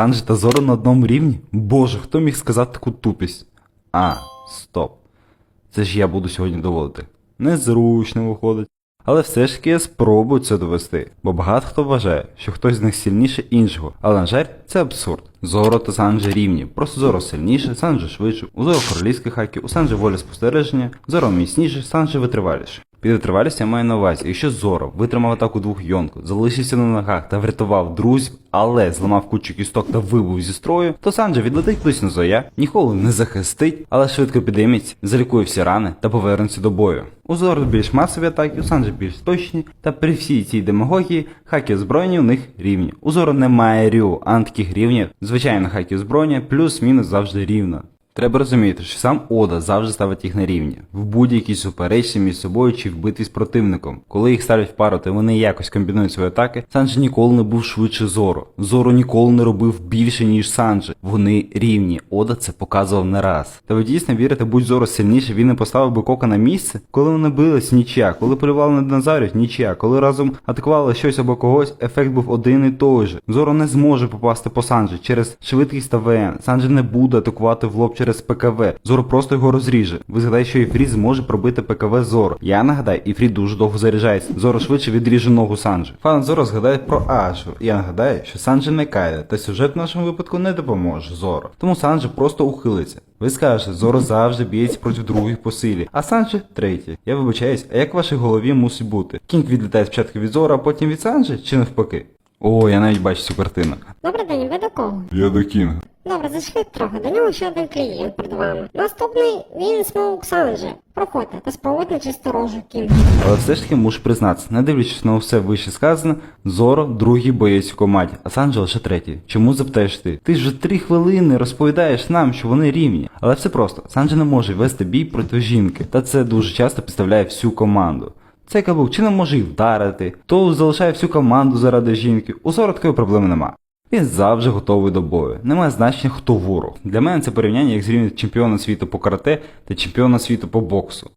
Санджі та Зоро на одному рівні? Боже, хто міг сказати таку тупість? А, стоп. Це ж я буду сьогодні доводити. Незручно виходить. Але все ж таки я спробую це довести, бо багато хто вважає, що хтось з них сильніше іншого, але на жаль, це абсурд. Зоро та Санджі рівні, просто Зоро сильніше, Санджі швидше, у Зоро королівські хаки, у Санджі воля спостереження, Зоро міцніше, Санджі витриваліше. Під маю на увазі, якщо Зоро витримав атаку двох йонку, залишився на ногах та врятував друзів, але зламав кучу кісток та вибув зі строю, то Санджа відлетить на зоя, ніколи не захистить, але швидко підійметься, залікує всі рани та повернеться до бою. У Зоро більш масові атаки, у Санджа більш точні, та при всій цій демагогії хаки озброєння у них рівні. У Зоро немає рю, а на таких рівнях, звичайно, хаки озброєння плюс-мінус завжди рівно. Треба розуміти, що сам Ода завжди ставить їх на рівні в будь-якій суперечці між собою чи в битві з противником. Коли їх ставлять в пару, то вони якось комбінують свої атаки. Санджі ніколи не був швидше Зоро. Зоро ніколи не робив більше, ніж Санджі. Вони рівні. Ода це показував не раз. Та ви дійсно вірите, будь Зоро сильніше, він не поставив би кока на місце? Коли вони бились, нічия. Коли полювали на динозаврів, нічия. Коли разом атакували щось або когось, ефект був один і той же. Зоро не зможе попасти по Санджі через швидкість та ВН. Санджі не буде атакувати в лоб через ПКВ. Зоро просто його розріже. Ви згадаєте, що Іфрі зможе пробити ПКВ Зоро. Я нагадаю, Іфрі дуже довго заряджається. Зоро швидше відріже ногу Санджі. Фан Зоро згадає про Ашу. Я нагадаю, що Санджі не кайде, та сюжет в нашому випадку не допоможе Зоро. Тому Санджі просто ухилиться. Ви скажете, Зоро завжди б'ється проти других по силі, а Санджі третій. Я вибачаюсь, а як в вашій голові мусить бути? Кінг відлітає спочатку від Зоро, а потім від Санджі, чи навпаки? О, я навіть бачу цю картину. Добрий день, ви до кого? Я до Кінга. Добре, зайшли трохи, до нього ще один клієнт перед вами. Наступний він Смоук Санджі. Проходьте та спробуйте чисто рожу кінга. Але все ж таки мушу признатися, не дивлячись на все вище сказане, Зоро другий боєць у команді, а Санджо лише третій. Чому запитаєш ти? Ти ж вже три хвилини розповідаєш нам, що вони рівні. Але все просто, Санджо не може вести бій проти жінки, та це дуже часто підставляє всю команду. Цей каблук чи не може їх вдарити, то залишає всю команду заради жінки. У Зоро такої проблеми нема. Він завжди готовий до бою. Немає значення, хто ворог. Для мене це порівняння як зрівняти чемпіона світу по карате та чемпіона світу по боксу.